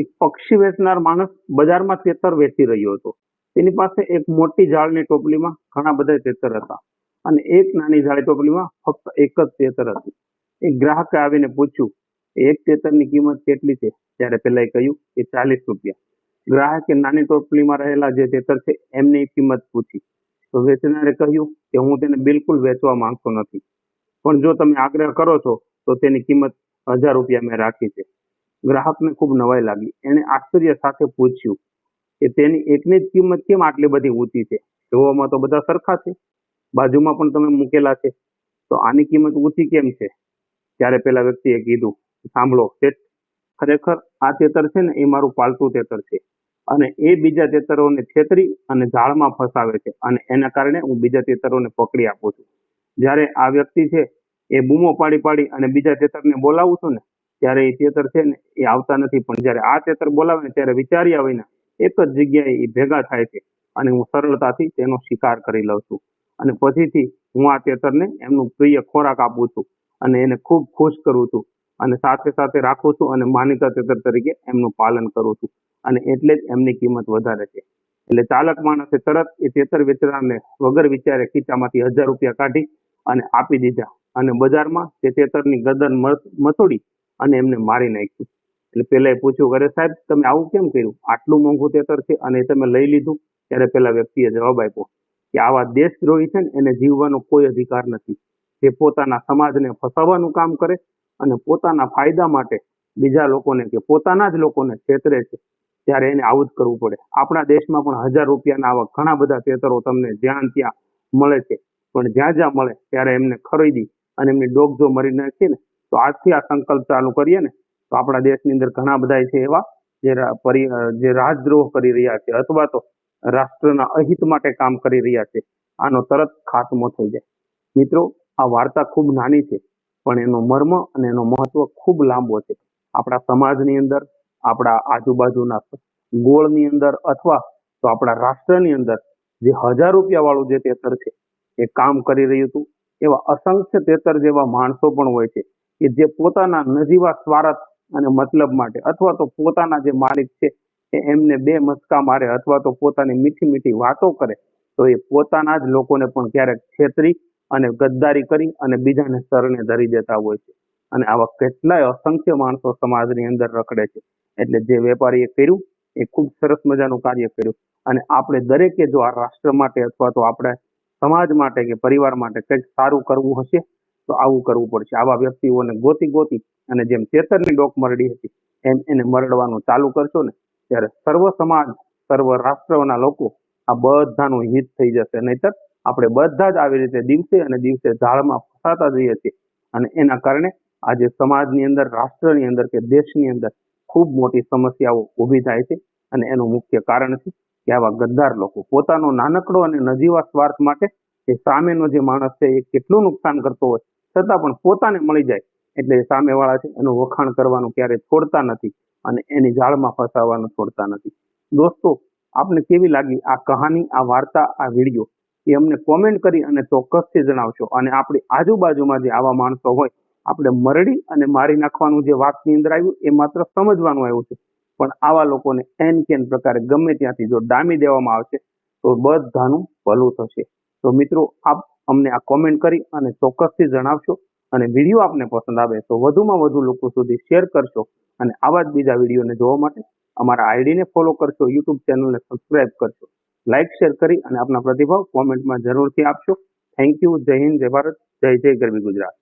એક પક્ષી વેચનાર માણસ બજારમાં તેતર વેચી રહ્યો હતો. તેની પાસે એક મોટી ઝાડની ટોપલીમાં ઘણા બધા તેતર હતા અને એક નાની જાળી ટોપલીમાં ફક્ત એક જ તેતર હતું. એક ગ્રાહકે આવીને પૂછ્યું એક તેતરની કિંમત કેટલી છે? ત્યારે પેલા કહ્યું કે ચાલીસ રૂપિયા. ગ્રાહકે નાની ટોપલીમાં રહેલા જે તેતર છે એમની કિંમત પૂછી. તો વેચનારે કહ્યું કે, હું તેને બિલકુલ વેચવા માંગતો નથી. પણ જો તમે આગ્રહ કરો છો, તો તેની કિંમત હજાર રૂપિયા મેં રાખી છે. ગ્રાહકને ખૂબ નવાઈ લાગી. એણે આશ્ચર્ય સાથે પૂછ્યું કે તેની એકની જ કિંમત કેમ આટલી બધી ઊંચી છે? જોવામાં તો બધા સરખા છે. બાજુમાં પણ તમે મૂકેલા છે. તો આની કિંમત ઊંચી કેમ છે? ત્યારે પેલા વ્યક્તિએ કીધું, સાંભળો, શેઠ, ખરેખર આ તેતર છે ને એ મારું પાલતું તેતર છે. અને એ બીજા તેતરોને છેતરી અને ઝાડમાં ફસાવે છે. અને એના કારણે હું બીજા તેતરોને પકડી આપું છું. જ્યારે આ વ્યક્તિ છે, એ બૂમો પાડી પાડી અને બીજા તેતરને બોલાવું છું ને ત્યારે એ તેતર છે ને એ આવતા નથી. પણ જ્યારે આ તેતર બોલાવે ને, ત્યારે વિચાર્યા વિના એક જ જગ્યાએ એ ભેગા થાય છે. અને હું સરળતાથી તેનો શિકાર કરી લઉં છું. અને પછીથી હું આ તેતરને એમનું પ્રિય ખોરાક આપું છું. અને એને ખૂબ ખુશ કરું છું. અને સાથે સાથે રાખું છું અને માનીતા તેતર તરીકે એમનું પાલન કરું છું. અને એટલે જ એમની કિંમત વધારે છે. એટલે ચાલક માણસે તરત એ તેતર વેચનારને વગર વિચારે ખીચામાંથી હજાર રૂપિયા કાઢી અને આપી દીધા. અને બજારમાં તે તેતરની ગદન મસ- મસોડી અને એમને મારી નાખ્યું. એટલે પેલા એ પૂછ્યું અરે સાહેબ, તમે આવું કેમ કર્યું? આટલું મોંઘું તેતર છે અને તમે લઈ લીધું. ત્યારે પેલા વ્યક્તિએ જવાબ આપ્યો કે, આવા દેશદ્રોહી છે ને, એને જીવવાનો કોઈ અધિકાર નથી. જે પોતાના સમાજને ફસાવવાનું કામ કરે અને પોતાના ફાયદા માટે બીજા લોકોને કે પોતાના જ લોકોને છેતરે છે, ત્યારે એને આવું જ કરવું પડે. આપણા દેશમાં પણ હજાર રૂપિયાના આવા ઘણા બધા તેતરો તમને જ્યાં ત્યાં મળે છે. પણ જ્યાં જ્યાં મળે, ત્યારે એમને ખરીદી અને એમની ડોગ જો મરી નાખીએ ને તો આજથી આ સંકલ્પ ચાલુ કરીએ ને, તો આપણા દેશની અંદર ઘણા બધા છે એવા જે જે રાજદ્રોહ કરી રહ્યા છે અથવા તો રાષ્ટ્રના અહિત માટે કામ કરી રહ્યા છે. આનો તરત ખાત્મો થઈ જાય. મિત્રો, આ વાર્તા ખૂબ નાની છે, પણ એનો મર્મ અને એનો મહત્વ ખૂબ લાંબો છે. આપણા સમાજની અંદર, આપણા આજુબાજુના ગોળની અંદર અથવા તો આપણા રાષ્ટ્રની અંદર જે હજાર રૂપિયા વાળું જે તેતર છે, એ કામ કરી રહ્યું હતું. એવા અસંખ્ય તેતર જેવા માણસો પણ હોય છે. કે જે પોતાના નજીવા સ્વાર્થ અને મતલબ માટે અથવા તો પોતાના જે માલિક છે એ એમને બે મસ્કા મારે અથવા તો પોતાની મીઠી મીઠી વાતો કરે, તો એ પોતાના જ લોકોને પણ ક્યારેક છેતરી અને ગદ્દારી કરી અને બીજાને શરણે ધરી દેતા હોય છે. અને આવા કેટલાય અસંખ્ય માણસો સમાજની અંદર રખડે છે. એટલે જે વેપારીએ કર્યું, એ ખૂબ સરસ મજાનું કાર્ય કર્યું. અને આપણે દરેકે જો આ રાષ્ટ્ર માટે અથવા તો આપણે સમાજ માટે કે પરિવાર માટે કંઈક સારું કરવું હશે તો આવું કરવું પડશે. આવા વ્યક્તિઓને ગોતી ગોતી અને જેમ ચેતનની ડોક મરડી હતી, એમ એને મરડવાનું ચાલુ કરશો ને, ત્યારે સર્વ સમાજ, સર્વ રાષ્ટ્રના લોકો આ બધાનું હિત થઈ જશે. નહીતર આપણે બધા જ આવી રીતે દિવસે અને દિવસે ઝાડમાં ફસાતા જઈએ છીએ. અને એના કારણે આજે સમાજની અંદર, રાષ્ટ્રની અંદર કે દેશની અંદર ખૂબ મોટી સમસ્યાઓ ઊભી થાય છે. અને એનું મુખ્ય કારણ છે કે આવા ગદ્દાર લોકો પોતાનો નાનકડો અને નજીવા સ્વાર્થ માટે એ સામેનો જે માણસ છે એ કેટલું નુકસાન કરતો હોય છતાં પણ પોતાને મળી જાય એટલે સામેવાળા છે, એનું વખાણ કરવાનું ક્યારેય છોડતા નથી અને એની જાળમાં ફસાવવાનું છોડતા નથી. દોસ્તો, આપને કેવી લાગી આ કહાની, આ વાર્તા, આ વીડિયો? એ અમને કોમેન્ટ કરી અને ચોક્કસથી જણાવશો. અને આપણી આજુબાજુમાં જે આવા માણસો હોય, આપણે મરડી અને મારી નાખવાનું જે વાતની અંદર આવ્યું, એ માત્ર સમજવાનું આવ્યું છે. પણ આવા લોકોને એન કેન પ્રકારે ગમે ત્યાંથી જો ડામી દેવામાં આવશે, તો બધાનું ભલું થશે. તો મિત્રો, આપ અમને આ કોમેન્ટ કરી અને ચોક્કસથી જણાવશો અને વીડિયો આપને પસંદ આવે તો વધુમાં વધુ લોકો સુધી શેર કરશો અને આવા જ બીજા વિડીયોને જોવા માટે અમારા આઈડીને ફોલો કરશો યુટ્યુબ ચેનલને સબસ્ક્રાઇબ કરશો. લાઇક શેર કરી અને આપના પ્રતિભાવ કોમેન્ટમાં જરૂરથી આપશો. થેન્ક યુ જય હિન્દ, જય ભારત, જય જય ગરવી ગુજરાત.